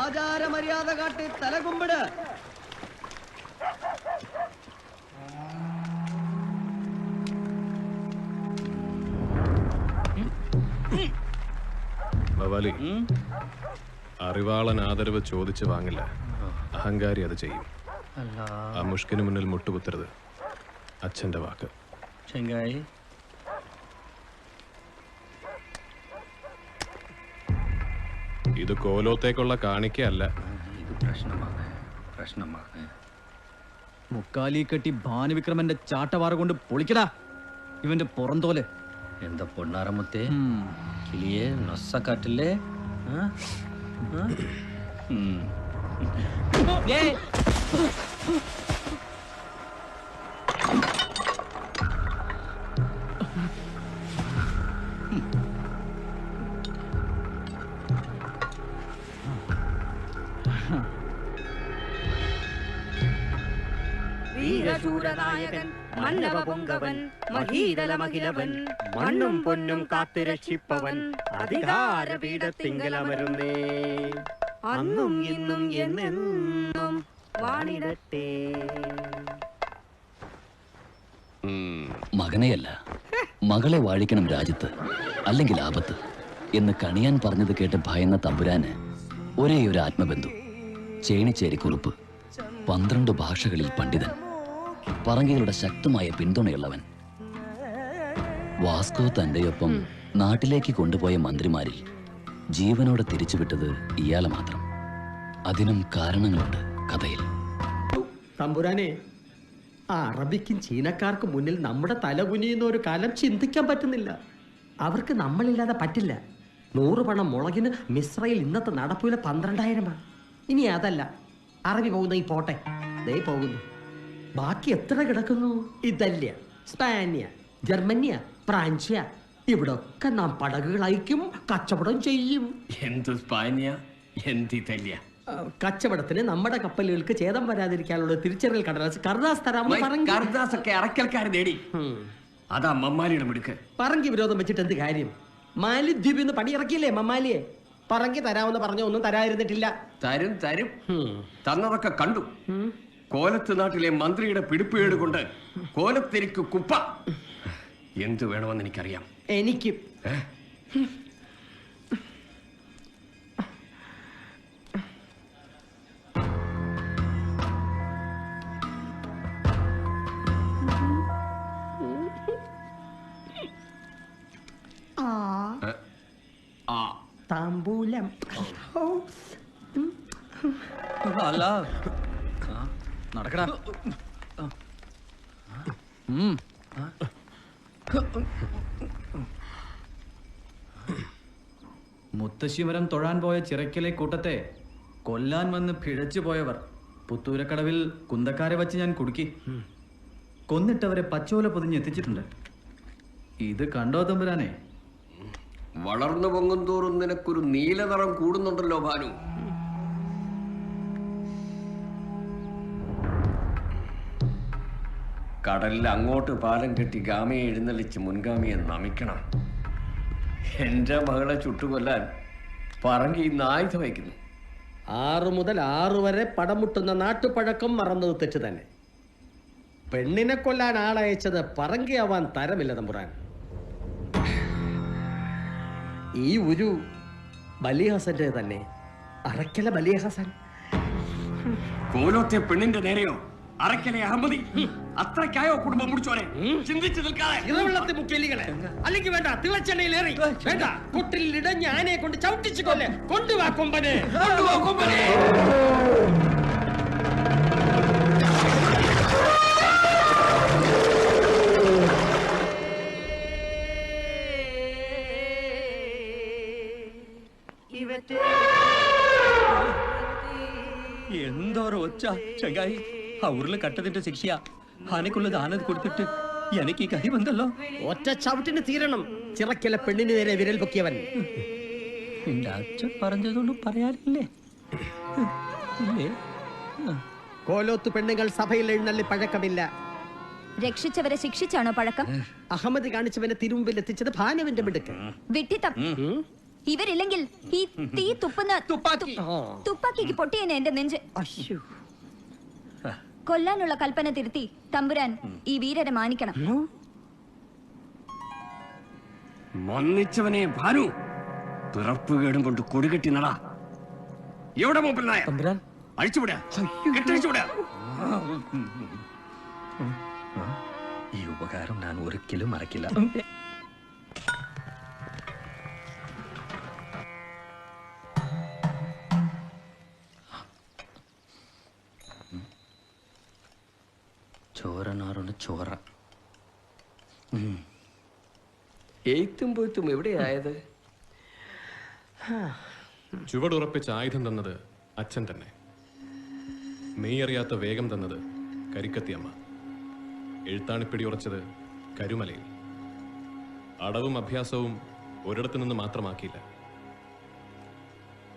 ആചാര മര്യാദ കാട്ടി തലകുമ്പിട്. ബവാലി അറിവാളൻ ആദരവ് ചോദിച്ചു വാങ്ങില്ല. അഹങ്കാരി അത് ചെയ്യും. ആ മുഷ്കിന് മുന്നിൽ മുട്ടുകുത്തരുത്. അച്ഛന്റെ വാക്ക്. ചെങ്കായി ഇത് കോലോത്തേക്കുള്ള കാണിക്കല്ല ഇത് പ്രശ്നമാണ് പ്രശ്നമാണ് മുക്കാലി കെട്ടി ഭാനുവിക്രമന്റെ ചാട്ടവാറ കൊണ്ട് പൊളിക്കടാ. ഇവന്റെ പുറന്തോൽ. എന്താ പൊണ്ണാറമുത്തേ? കിളിയെ നൊസ കാട്ടില്ലേ ആ? ആ? മന്നവപുങ്കവൻ വീരശൂരനായകൻ മന്നവ പൊങ്കവൻ മഹീതലമഖിലവൻ മണ്ണും പൊന്നും കാത്തുരക്ഷിപ്പവൻ അധികാര പീഠത്തിങ്കലമരുന്നേ അന്നും ഇന്നും എന്നെന്നും വാണിടട്ടെ. മകനെയല്ല മകളെ വാഴിക്കണം രാജ്യത്ത് അല്ലെങ്കിൽ ആപത്ത്. എന്ന് കണിയാൻ പറഞ്ഞത് കേട്ട് ഭയന്ന തമ്പുരാന് ഒരേ ഒരു ആത്മബന്ധു ചേണിച്ചേരി കുറുപ്പ് പന്ത്രണ്ട് ഭാഷകളിൽ പണ്ഡിതൻ. പറങ്കികളുടെ ശക്തമായ പിന്തുണയുള്ളവൻ. വാസ്കോ തന്റെയൊപ്പം നാട്ടിലേക്ക് കൊണ്ടുപോയ മന്ത്രിമാരിൽ ജീവനോടെ തിരിച്ചുവിട്ടത് ഇയാളെ മാത്രം. അതിനും കാരണങ്ങളുണ്ട് കഥയിൽ. തമ്പുരാനെ ആ അറബിക്കും ചീനക്കാർക്കും മുന്നിൽ നമ്മുടെ തല കുനിയുന്ന ഒരു കാലം ചിന്തിക്കാൻ പറ്റുന്നില്ല. അവർക്ക് നമ്മളില്ലാതെ പറ്റില്ല. നൂറ് പണം മുളകിന് മിശ്രയിൽ ഇന്നത്തെ നടപ്പുവിലെ പന്ത്രണ്ടായിരമാണ്. ഇനി അതല്ല. അറബി പോകുന്ന ഈ പോട്ടെ. ദേ പോകുന്നു. ബാക്കി എത്ര കിടക്കുന്നു? ഇതല്യ സ്പാനിയ ജർമ്മനിയ ഫ്രാൻസിയ. ഇവിടൊക്കെ നാം പടകുകൾ അയക്കും കച്ചവടം ചെയ്യും. എന്ത് സ്പാനിയ? എന്ത് ഇറ്റലിയ ആ, കച്ചവടത്തിന് നമ്മുടെ കപ്പലുകൾക്ക് ഛേദം വരാതിരിക്കാനുള്ള തിരിച്ചറിയൽ കടലാസ് കർദാസ് തരാമെന്ന് പറഞ്ഞു. നേടി. അതാ മമ്മാലിയുടെ മിടുക്ക്. പറങ്കി വിരോധം വെച്ചിട്ട് എന്ത് കാര്യം? മാലിദ്വീപിൽ നിന്ന് പണിയിറക്കിയില്ലേ മമ്മാലിയെ? പറങ്കി തരാമെന്ന് പറഞ്ഞ ഒന്നും തരാതിരുന്നിട്ടില്ല. തരും തരും. തന്നതൊക്കെ കണ്ടു. കോലത്ത് നാട്ടിലെ മന്ത്രിയുടെ പിടിപ്പേട് കൊണ്ട് കോലത്തിരിക്ക് കുപ്പ. എന്ത് വേണമെന്ന് എനിക്കറിയാം. എനിക്ക്. ആ. താമ്പൂലം. അല്ല. നടക്കടാ. മുത്തശ്ശിമരം തൊഴാൻ പോയ ചിറയ്ക്കലെ കൂട്ടത്തെ കൊല്ലാൻ വന്ന് പിഴച്ചു പോയവർ പുത്തൂരക്കടവിൽ കുന്തക്കാരെ വച്ച് ഞാൻ കുടുക്കി. കൊന്നിട്ടവരെ പച്ചോല പൊതിഞ്ഞ് എത്തിച്ചിട്ടുണ്ട്. ഇത് കണ്ടോ തമ്പുരാനെ? വളർന്നു പൊങ്ങും തോറും നിനക്കൊരു നീലനിറം കൂടുന്നുണ്ടല്ലോ ഭാനു. കടലിൽ അങ്ങോട്ട് പാലം കെട്ടി ഗാമിയെ എഴുന്നള്ളിച്ച് മുൻഗാമിയെ നമിക്കണം. എന്റെ മകളെ ചുട്ടുകൊല്ലാൻ പറങ്കി ഇന്ന് ആയുധം വയ്ക്കുന്നു. ആറു മുതൽ ആറു വരെ പടമുട്ടുന്ന നാട്ടുപഴക്കം മറന്നത് തെറ്റ് തന്നെ. പെണ്ണിനെ കൊല്ലാൻ ആളയച്ചത് പറങ്കിയാവാൻ തരമില്ല തമ്പുരാൻ. ഈ ഒരു ബലിഹസന്റെ തന്നെ. അറക്കല ബലിഹസൻ. കോലോത്തെ പെണ്ണിന്റെ നേരെയോ? അറക്കലെ അഹമ്മദി. അത്രക്കായോ കുടുംബം മുടിച്ചോനെ? ചിന്തിച്ചു നിൽക്കാതെ. ഇറവെള്ളത്തെ മുക്കെലികളെ അല്ലെങ്കിൽ വേണ്ട തിളച്ചെണ്ണയിലേറി വേണ്ട കുട്ടിൽ ഇടഞ്ഞ ആനയെ കൊണ്ട് ചവിട്ടിച്ചു കൊല്ലേ. കൊണ്ടുവാ കൊമ്പനെ. കൊണ്ടുവാ കൊമ്പനെ. എന്തോരം ഒച്ച ചങ്ങായി. ആ ഉരുൾ കട്ടതിന്റെ ശിക്ഷയാ. ഹനക്കുള്ള ആനത് കൊടുത്തിട്ട് എനിക്ക് ഈ കരി വന്നല്ലോ. ഒറ്റ ചവിട്ടിന് തീരണം. ചിറക്കല പെണ്ണിന് നേരെ വിരൽ പൊക്കിയവൻ. എന്റെ അച്ഛൻ പറഞ്ഞതൊന്നും പറയാറില്ലേ കോലോത്ത് പെണ്ണുങ്ങൾ സഭയിൽ എഴുന്നള്ളി പഴക്കമില്ല. രക്ഷിച്ചവരെ ശിക്ഷിച്ചാണോ പഴക്കം? അഹമ്മദ് കാണിച്ചവനെ തിരുമുമ്പിൽ എത്തിച്ചത് ഭാനുവിന്റെ മിടുക്ക്. വിട്ടിത്തം. ഇവരില്ലെങ്കിൽ ഈ തീ തുപ്പുന്ന തുപ്പാക്കിക്ക് പൊട്ടിയനെ എന്റെ നെഞ്ച്. അശ്ശോ. കൊല്ലാനുള്ള കൽപ്പന തിരുത്തി തമ്പുരാൻ ഈ വീരരെ മാനിക്കണം. മന്നിച്ചവനെ ഭാനു. പിറപ്പുകേടും കൊണ്ട് കൊടുകെട്ടി നടാ. എവിടെ മൂപ്പിൽ നായ തമ്പുരാൻ? അഴിച്ചുവിടാ കെട്ടഴിച്ചുവിടാ ഈ ഉപകാരം ഞാൻ ഒരിക്കലും മറക്കില്ല. ചോര നാറുണ്ട് ചോര എയ്ത്തും പോത്തും എവിടെയായത്? ചുവടുറപ്പിച്ച ആയുധം തന്നത് അച്ഛൻ തന്നെ. മെയ്യറിയാത്ത വേഗം തന്നത് കരിക്കത്തിയമ്മ എഴുത്താണിപ്പിടി ഉറച്ചത് കരുമലയിൽ. അടവും അഭ്യാസവും ഒരിടത്തു നിന്ന് മാത്രമാക്കിയില്ല.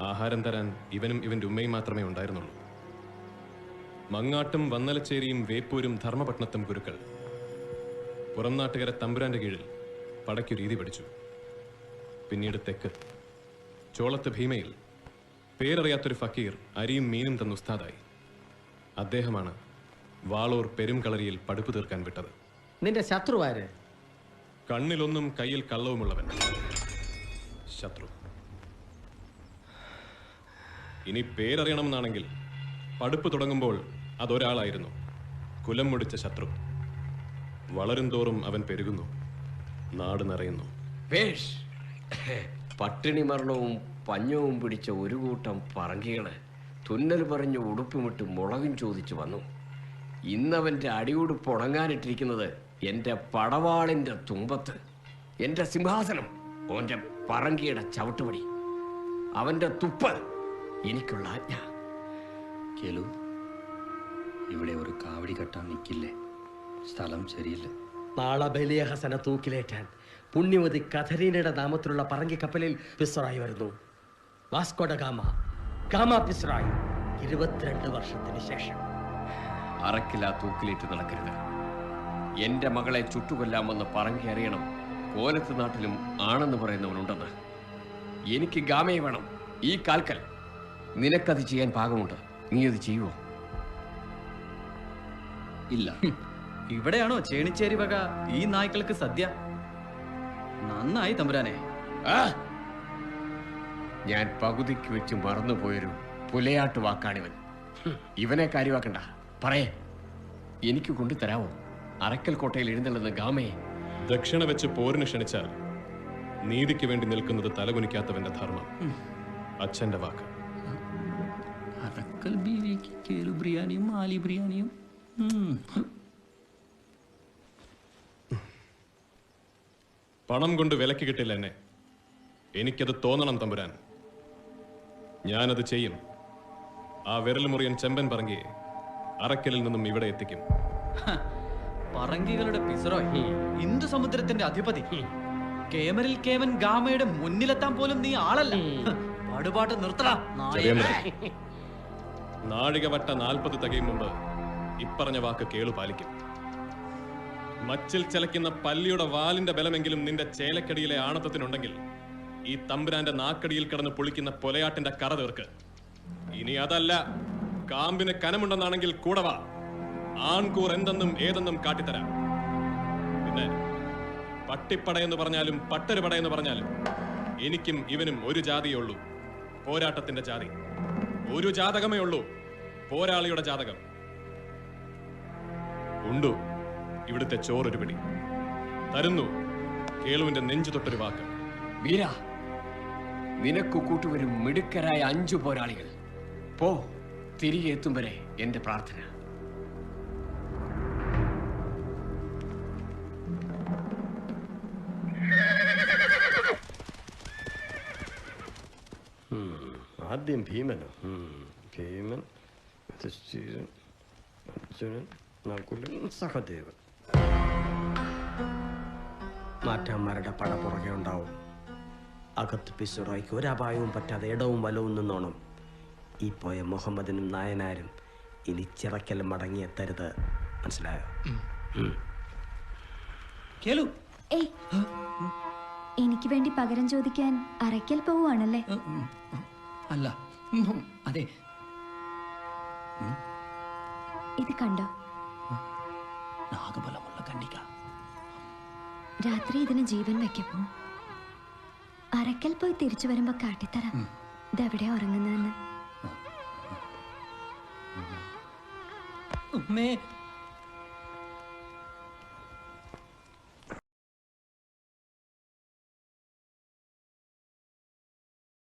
ആഹാരം തരാൻ ഇവനും ഇവന്റെ ഉമ്മയും മാത്രമേ ഉണ്ടായിരുന്നുള്ളൂ. മങ്ങാട്ടും വന്നലച്ചേരിയും വേപ്പൂരും ധർമ്മപട്ടണത്തും ഗുരുക്കൾ. പുറം നാട്ടുകാരെ തമ്പുരാന്റെ കീഴിൽ പടയ്ക്കു രീതി പഠിച്ചു. പിന്നീട് തെക്ക്. ചോളത്ത് ഭീമയിൽ പേരറിയാത്തൊരു ഫക്കീർ അരിയും മീനും തന്ന ഉസ്താദായി. അദ്ദേഹമാണ് വാളൂർ പെരുംകളരിയിൽ പടുപ്പ് തീർക്കാൻ വിട്ടത്. നിന്റെ ശത്രുവാര് കണ്ണിലൊന്നും കയ്യിൽ കള്ളവുമുള്ളവൻ. ശത്രു. ഇനി പേരറിയണമെന്നാണെങ്കിൽ പടുപ്പ് തുടങ്ങുമ്പോൾ അതൊരാളായിരുന്നു. കുലം മുടിച്ച ശത്രു. വളരും തോറും അവൻ പെരുകുന്നു. നാട് നിറയുന്നു. പട്ടിണി മരണവും പഞ്ഞവും പിടിച്ച ഒരു കൂട്ടം പറങ്കികൾ തുന്നൽ പറഞ്ഞ് ഉടുപ്പുമിട്ട് മുളകും ചോദിച്ചു വന്നു. ഇന്നവന്റെ അടിയുടുപ്പ് ഉണങ്ങാനിട്ടിരിക്കുന്നത് എന്റെ പടവാളിന്റെ തുമ്പത്ത്. എന്റെ സിംഹാസനം ഓന്റെ പറങ്കിയുടെ ചവിട്ടുപടി. അവന്റെ തുപ്പ് എനിക്കുള്ള ആജ്ഞ. കേലു ഇവിടെ ഒരു കാവടി കെട്ടാൻ നിൽക്കില്ലേ സ്ഥലം ശരിയില്ല. നാളെ ബലിയ ഹസന തൂക്കിലേറ്റാൻ പുണ്യവതി കഥരീനയുടെ നാമത്തിലുള്ള പറങ്കി കപ്പലിൽ പിസ്റായി വരുന്നു. Vasco da Gama. ഗാമ പിസ്റായി. ഇരുപത്തിരണ്ട് വർഷത്തിന് ശേഷം. അറക്കില തൂക്കിലേറ്റ് നടക്കരുത്. എന്റെ മകളെ ചുട്ടുകൊല്ലാമെന്ന് പറങ്കി അറിയണം. കോലത്ത് നാട്ടിലും ആണെന്ന് പറയുന്നവനുണ്ടെന്ന്. എനിക്ക് ഗാമയെ വേണം. ഈ കാൽക്കൽ. നിനക്കത് ചെയ്യാൻ പാകമുണ്ട്. നീ അത് ചെയ്യുവോ? ഇല്ല. ഇവിടെയാണോ ചേണിച്ചേരി വക ഈ നായ്ക്കൾക്ക് സദ്യ? നന്നായി തമ്പുരാനെ? ഞാൻ പകുതിക്ക് വെച്ച് മറന്നുപോയൊരു പുലയാട്ട് വാക്കാണിവൻ ഇവനെ കാര്യമാക്കണ്ട. പറയേ. എനിക്ക് കൊണ്ടുതരാവോ അറക്കൽ കോട്ടയിൽ എഴുന്നള്ളുന്ന ഗാമയെ. ദക്ഷിണ വെച്ച് പോരിന് ക്ഷണിച്ചാൽ നീതിക്ക് വേണ്ടി നിൽക്കുന്നത് തലകുനിക്കാത്തവന്റെ ധർമ്മം. അച്ഛന്റെ വാക്ക്. അറക്കൽ ബീവിക്ക് കേലു ബിരിയാണിയും മാലി ബിരിയാണിയും. പണം കൊണ്ട് വിലക്ക് കിട്ടില്ല എന്നെ. എനിക്കത് തോന്നണം തമ്പുരാൻ. ഞാനത് ചെയ്യും. ആ വിരൽ മുറിയൻ ചെമ്പൻ പറങ്കിയെ അറക്കലിൽ നിന്നും ഇവിടെ എത്തിക്കും. പറങ്കികളുടെ പിസറോ ഹിന്ദു സമുദ്രത്തിന്റെ അധിപതി കേമരിൽ കേമൻ ഗാമയുടെ മുന്നിലെത്താൻ പോലും നീ ആളല്ല. പാടുപാട്ട് നിർത്തടാ നായേ. ചെറിയ നാഴിക. വട്ട നാൽപ്പത് തകയും മുമ്പ് ഇപ്പറഞ്ഞ വാക്ക് കേളു പാലിക്കും. മച്ചിൽ ചിലയ്ക്കുന്ന പല്ലിയുടെ വാലിന്റെ ബലമെങ്കിലും നിന്റെ ചേലക്കടിയിലെ ആണത്തത്തിനുണ്ടെങ്കിൽ ഈ തമ്പുരാന്റെ നാക്കടിയിൽ കിടന്ന് പൊളിക്കുന്ന പൊലയാട്ടിന്റെ കറ തീർക്ക്. ഇനി അതല്ല കാമ്പിന് കനമുണ്ടെന്നാണെങ്കിൽ കൂടെ വാ. ആൺകൂർ എന്തെന്നും ഏതെന്നും കാട്ടിത്തരാം. പിന്നെ പട്ടിപ്പടയെന്ന് പറഞ്ഞാലും പട്ടരുപടയെന്ന് പറഞ്ഞാലും എനിക്കും ഇവനും ഒരു ജാതിയേ ഉള്ളൂ. പോരാട്ടത്തിന്റെ ജാതി. ഒരു ജാതകമേ ഉള്ളൂ. പോരാളിയുടെ ജാതകം. ഉണ്ടു. ഇവിടുത്തെ ചോറൊരു പിടി. തരുന്നു. കേളുവിന്റെ നെഞ്ചു തൊട്ടൊരു വാക്ക്. വീര നിനക്ക് കൂട്ടുവരും മിടുക്കരായ അഞ്ചു പോരാളികൾ. പോ തിരികെ എത്തും വരെ എന്റെ പ്രാർത്ഥന. ആദ്യം ഭീമനോ ഭീമൻ അർജുനൻ നകുലൻ സഹദേവൻ. മാറ്റാന്മാരുടെ പട പുറകെ ഉണ്ടാവും. അകത്ത് പിസുറായിക്ക് ഒരപായവും പറ്റാതെ ഇടവും വലവും നിന്നോണം. ഈ പോയ മുഹമ്മദിനും നായനാരും ഇനി ചിറക്കലും മടങ്ങിയെത്തരുത് മനസ്സിലായോ? കേലു എനിക്ക് വേണ്ടി പകരം ചോദിക്കാൻ അറയ്ക്കൽ പോവുകയാണല്ലേ. അല്ല. അതെ. ഇത് കണ്ടോ? നാഗബലമുള്ള കണ്ണിക രാത്രി ഇതിന് ജീവൻ വെക്കപ്പോ അരക്കൽ പോയി തിരിച്ചു വരുമ്പോ കാട്ടിത്തരാം ഇതെവിടെ ഉറങ്ങുന്നതെന്ന് ഉമ്മേ